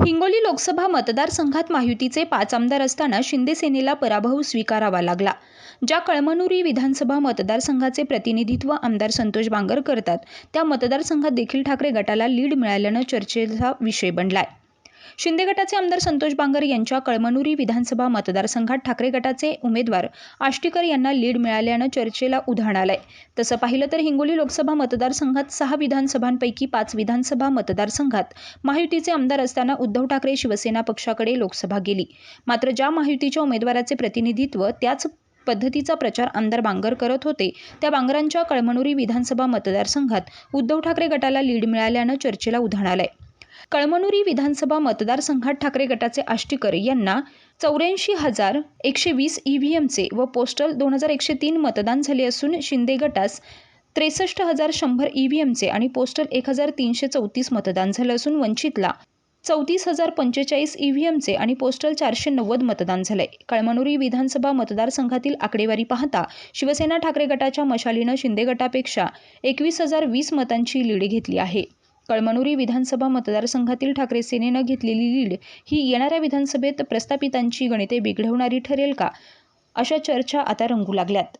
हिंगोली लोकसभा मतदारसंघात महायुतीचे पाच आमदार असताना शिंदे सेनेला पराभव स्वीकारावा लागला ज्या कळमनुरी विधानसभा मतदारसंघाचे प्रतिनिधित्व आमदार संतोष बांगर करतात. त्या मतदारसंघात देखील ठाकरे गटाला लीड मिळाल्यानं चर्चेचा विषय बनलाय. शिंदे गटाचे आमदार संतोष बांगर यांच्या कळमनुरी विधानसभा मतदारसंघात ठाकरे गटाचे उमेदवार आष्टीकर यांना लीड मिळाल्यानं चर्चेला उधाण आलंय. तसं पाहिलं तर हिंगोली लोकसभा मतदारसंघात सहा विधानसभांपैकी पाच विधानसभा मतदारसंघात महायुतीचे आमदार असताना उद्धव ठाकरे शिवसेना पक्षाकडे लोकसभा गेली. मात्र ज्या महायुतीच्या उमेदवाराचे प्रतिनिधित्व त्याच पद्धतीचा प्रचार आमदार बांगर करत होते त्या बांगरांच्या कळमनुरी विधानसभा मतदारसंघात उद्धव ठाकरे गटाला लीड मिळाल्यानं चर्चेला उधाण आलंय. कळमनुरी विधानसभा मतदारसंघात ठाकरे गटाचे आष्टीकर यांना चौऱ्याऐंशी हजार एकशे वीस ई व्ही एमचे व पोस्टल दोन हजार एकशे तीन मतदान झाले असून शिंदे गटास त्रेसष्ट हजार शंभर ई व्ही एमचे आणि पोस्टल एक हजार तीनशे चौतीस मतदान झालं असून वंचितला चौतीस हजार पंचेचाळीस ई व्ही एमचे आणि पोस्टल चारशे नव्वद मतदान झालंय. कळमनुरी विधानसभा मतदारसंघातील आकडेवारी पाहता शिवसेना ठाकरे गटाच्या मशालीनं शिंदे गटापेक्षा एकवीस हजार वीस मतांची लीड घेतली आहे. कळमनुरी विधानसभा मतदारसंघातील ठाकरे सेनेनं घेतलेली लीड ही येणाऱ्या विधानसभेत प्रस्थापितांची गणिते बिघडवणारी ठरेल का? अशा चर्चा आता रंगू लागल्यात.